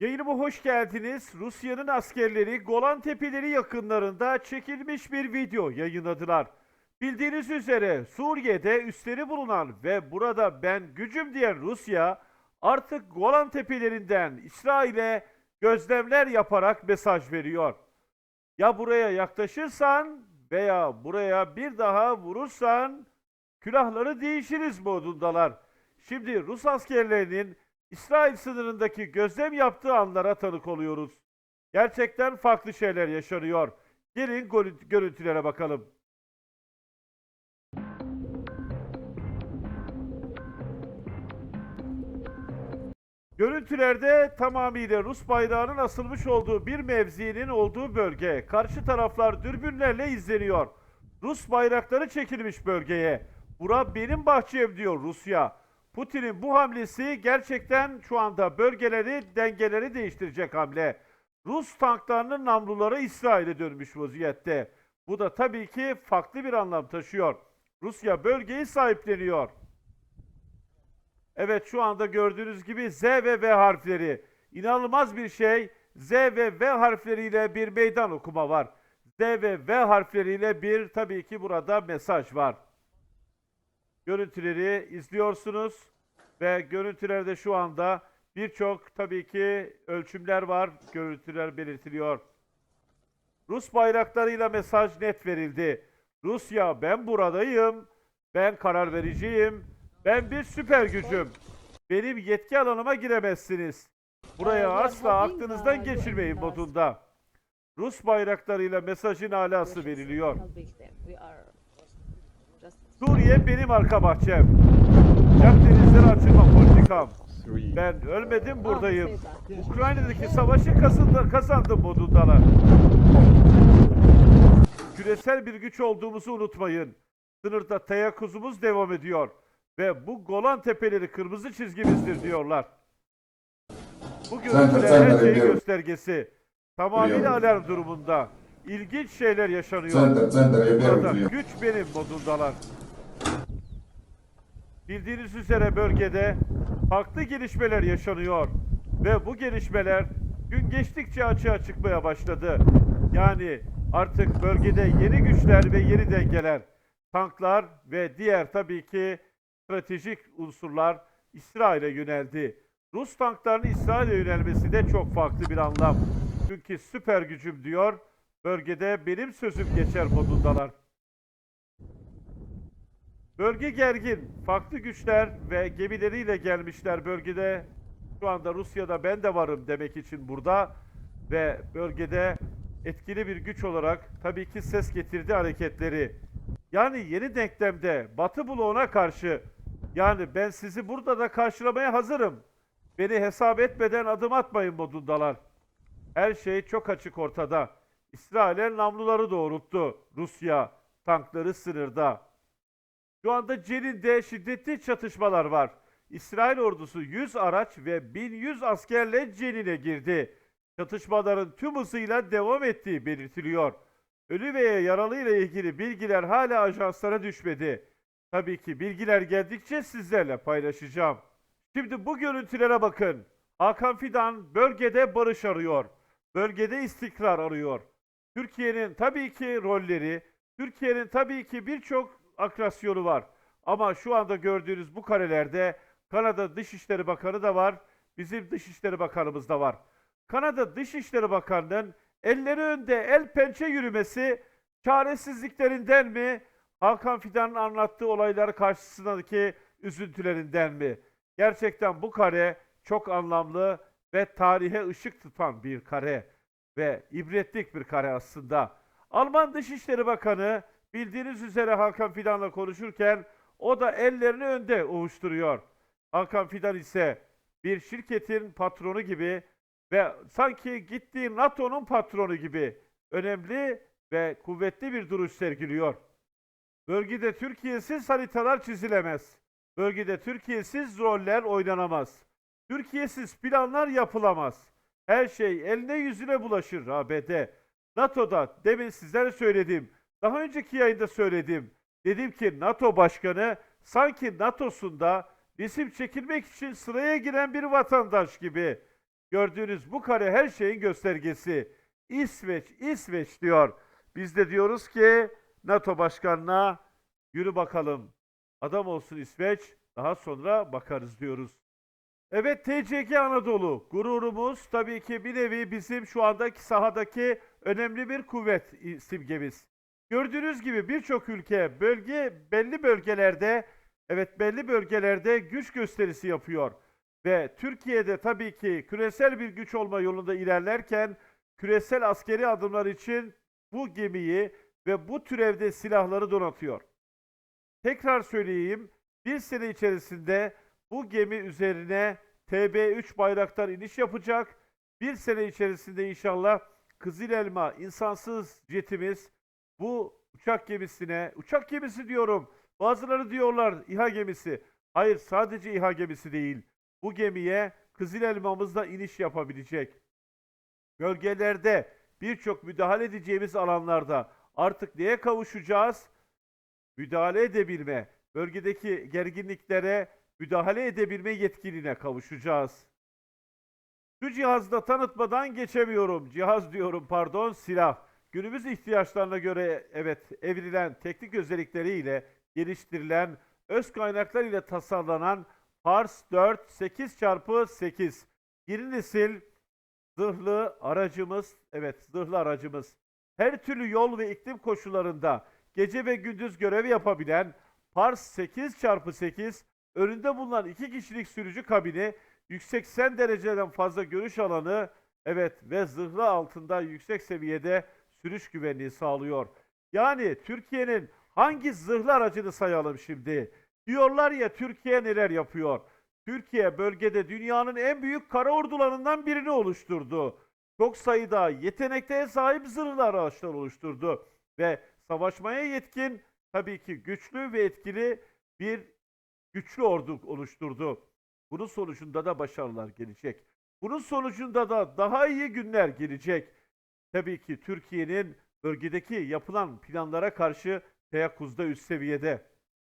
Yayınıma hoş geldiniz. Rusya'nın askerleri Golan Tepeleri yakınlarında çekilmiş bir video yayınladılar. Bildiğiniz üzere Suriye'de üsleri bulunan ve burada ben gücüm diyen Rusya artık Golan Tepelerinden İsrail'e gözlemler yaparak mesaj veriyor. Ya buraya yaklaşırsan veya buraya bir daha vurursan külahları değişiriz modundalar. Şimdi Rus askerlerinin İsrail sınırındaki gözlem yaptığı anlara tanık oluyoruz. Gerçekten farklı şeyler yaşanıyor. Gelin görü- görüntülere bakalım. Görüntülerde tamamıyla Rus bayrağının asılmış olduğu bir mevzinin olduğu bölge. Karşı taraflar dürbünlerle izleniyor. Rus bayrakları çekilmiş bölgeye. Bura benim bahçem diyor Rusya. Putin'in bu hamlesi gerçekten şu anda bölgeleri, dengeleri değiştirecek hamle. Rus tanklarının namluları İsrail'e dönmüş vaziyette. Bu da tabii ki farklı bir anlam taşıyor. Rusya bölgeyi sahipleniyor. Evet şu anda gördüğünüz gibi Z ve V harfleri. İnanılmaz bir şey. Z ve V harfleriyle bir meydan okuma var. Z ve V harfleriyle bir tabii ki burada mesaj var. Görüntüleri izliyorsunuz ve görüntülerde şu anda birçok tabii ki ölçümler var. Görüntüler belirtiliyor. Rus bayraklarıyla mesaj net verildi. Rusya ben buradayım. Ben karar vericiyim. Ben bir süper gücüm. Benim yetki alanıma giremezsiniz. Buraya asla aklınızdan geçirmeyin modunda. Rus bayraklarıyla mesajın alası veriliyor. Türkiye benim arka bahçem. Karadenizleri açılma politikam. Ben ölmedim buradayım. Ukrayna'daki savaşı kazandım, kazandım modundalar. Küresel bir güç olduğumuzu unutmayın. Sınırda teyakkuzumuz devam ediyor. Ve bu Golan Tepeleri kırmızı çizgimizdir diyorlar. Bu görüntüler her şeyin göstergesi. Tamamıyla alarm durumunda. İlginç şeyler yaşanıyor. Burada güç benim modundalar. Bildiğiniz üzere bölgede farklı gelişmeler yaşanıyor. Ve bu gelişmeler gün geçtikçe açığa çıkmaya başladı. Yani artık bölgede yeni güçler ve yeni dengeler, tanklar ve diğer tabii ki stratejik unsurlar İsrail'e yöneldi. Rus tanklarının İsrail'e yönelmesi de çok farklı bir anlam. Çünkü süper gücüm diyor, bölgede benim sözüm geçer modundalar. Bölge gergin. Farklı güçler ve gemileriyle gelmişler bölgede. Şu anda Rusya'da ben de varım demek için burada. Ve bölgede etkili bir güç olarak tabii ki ses getirdi hareketleri. Yani yeni denklemde Batı bloğuna karşı yani ben sizi burada da karşılamaya hazırım. Beni hesap etmeden adım atmayın modundalar. Her şey çok açık ortada. İsrail'e namluları doğrulttu. Rusya tankları sınırda. Şu anda Cenin'de şiddetli çatışmalar var. İsrail ordusu 100 araç ve 1100 askerle Cenin'e girdi. Çatışmaların tüm hızıyla devam ettiği belirtiliyor. Ölü veya yaralı ile ilgili bilgiler hala ajanslara düşmedi. Tabii ki bilgiler geldikçe sizlerle paylaşacağım. Şimdi bu görüntülere bakın. Hakan Fidan bölgede barış arıyor. Bölgede istikrar arıyor. Türkiye'nin tabii ki rolleri, Türkiye'nin tabii ki birçok akrasyonu var. Ama şu anda gördüğünüz bu karelerde Kanada Dışişleri Bakanı da var, bizim Dışişleri Bakanımız da var. Kanada Dışişleri Bakanı'nın elleri önde el pençe yürümesi çaresizliklerinden mi? Hakan Fidan'ın anlattığı olaylar karşısındaki üzüntülerinden mi? Gerçekten bu kare çok anlamlı ve tarihe ışık tutan bir kare ve ibretlik bir kare aslında. Alman Dışişleri Bakanı bildiğiniz üzere Hakan Fidan'la konuşurken o da ellerini önde ovuşturuyor. Hakan Fidan ise bir şirketin patronu gibi ve sanki gittiği NATO'nun patronu gibi önemli ve kuvvetli bir duruş sergiliyor. Bölgede Türkiye'siz haritalar çizilemez. Bölgede Türkiye'siz roller oynanamaz. Türkiye'siz planlar yapılamaz. Her şey eline yüzüne bulaşır ABD. NATO'da demin sizlere söyledim. Daha önceki yayında söyledim. Dedim ki NATO başkanı sanki NATO'sunda resim çekilmek için sıraya giren bir vatandaş gibi. Gördüğünüz bu kare her şeyin göstergesi. İsveç, İsveç diyor. Biz de diyoruz ki NATO başkanına yürü bakalım. Adam olsun İsveç. Daha sonra bakarız diyoruz. Evet TCG Anadolu gururumuz tabii ki bir nevi bizim şu andaki sahadaki önemli bir kuvvet simgemiz. Gördüğünüz gibi birçok ülke bölge belli bölgelerde evet belli bölgelerde güç gösterisi yapıyor. Ve Türkiye'de tabii ki küresel bir güç olma yolunda ilerlerken küresel askeri adımlar için bu gemiyi ve bu türevde silahları donatıyor. Tekrar söyleyeyim, bir sene içerisinde bu gemi üzerine TB3 bayraktar iniş yapacak. Bir sene içerisinde inşallah Kızıl Elma insansız jetimiz bu uçak gemisine, uçak gemisi diyorum. Bazıları diyorlar İHA gemisi. Hayır sadece İHA gemisi değil. Bu gemiye Kızıl Elmamızla iniş yapabilecek. Bölgelerde birçok müdahale edeceğimiz alanlarda artık neye kavuşacağız? Müdahale edebilme, bölgedeki gerginliklere müdahale edebilme yetkiliğine kavuşacağız. Şu cihazda tanıtmadan geçemiyorum. Cihaz diyorum pardon silah. Günümüz ihtiyaçlarına göre evet evrilen teknik özellikleriyle geliştirilen öz kaynaklar ile tasarlanan Pars 4 8x8 yeni nesil zırhlı aracımız evet zırhlı aracımız. Her türlü yol ve iklim koşullarında gece ve gündüz görev yapabilen Pars 8x8 önünde bulunan iki kişilik sürücü kabini 180 dereceden fazla görüş alanı evet ve zırhlı altında yüksek seviyede sürüş güvenliği sağlıyor. Yani Türkiye'nin hangi zırhlı aracını sayalım şimdi? Diyorlar ya Türkiye neler yapıyor? Türkiye bölgede dünyanın en büyük kara ordularından birini oluşturdu. Çok sayıda yetenekteye sahip zırhlı araçlar oluşturdu ve savaşmaya yetkin tabii ki güçlü ve etkili bir güçlü ordu oluşturdu. Bunun sonucunda da başarılar gelecek. Bunun sonucunda da daha iyi günler gelecek. Tabii ki Türkiye'nin bölgedeki yapılan planlara karşı teyakkuzda üst seviyede.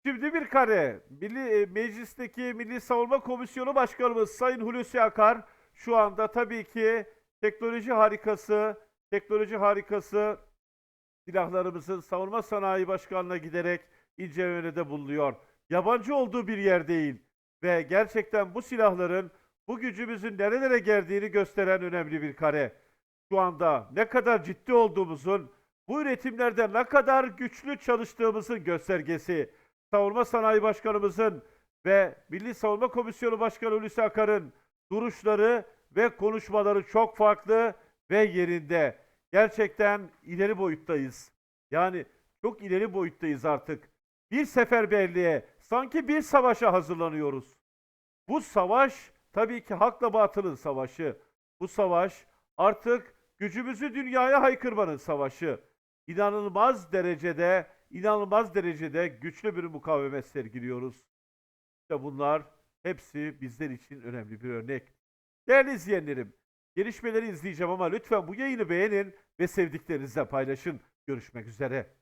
Şimdi bir kare. Milli, e, meclisteki Milli Savunma Komisyonu Başkanımız Sayın Hulusi Akar şu anda tabii ki teknoloji harikası, teknoloji harikası silahlarımızın savunma sanayi başkanına giderek incelemede bulunuyor. Yabancı olduğu bir yer değil ve gerçekten bu silahların bu gücümüzün nerelere geldiğini gösteren önemli bir kare. Şu anda ne kadar ciddi olduğumuzun, bu üretimlerde ne kadar güçlü çalıştığımızın göstergesi. Savunma Sanayi Başkanımızın ve Milli Savunma Komisyonu Başkanı Hulusi Akar'ın duruşları ve konuşmaları çok farklı ve yerinde. Gerçekten ileri boyuttayız. Yani çok ileri boyuttayız artık. Bir seferberliğe, sanki bir savaşa hazırlanıyoruz. Bu savaş tabii ki hakla batılın savaşı. Bu savaş artık gücümüzü dünyaya haykırmanın savaşı. İnanılmaz derecede, inanılmaz derecede güçlü bir mukavemet sergiliyoruz. İşte bunlar hepsi bizler için önemli bir örnek. Değerli izleyenlerim, gelişmeleri izleyeceğim ama lütfen bu yayını beğenin ve sevdiklerinizle paylaşın. Görüşmek üzere.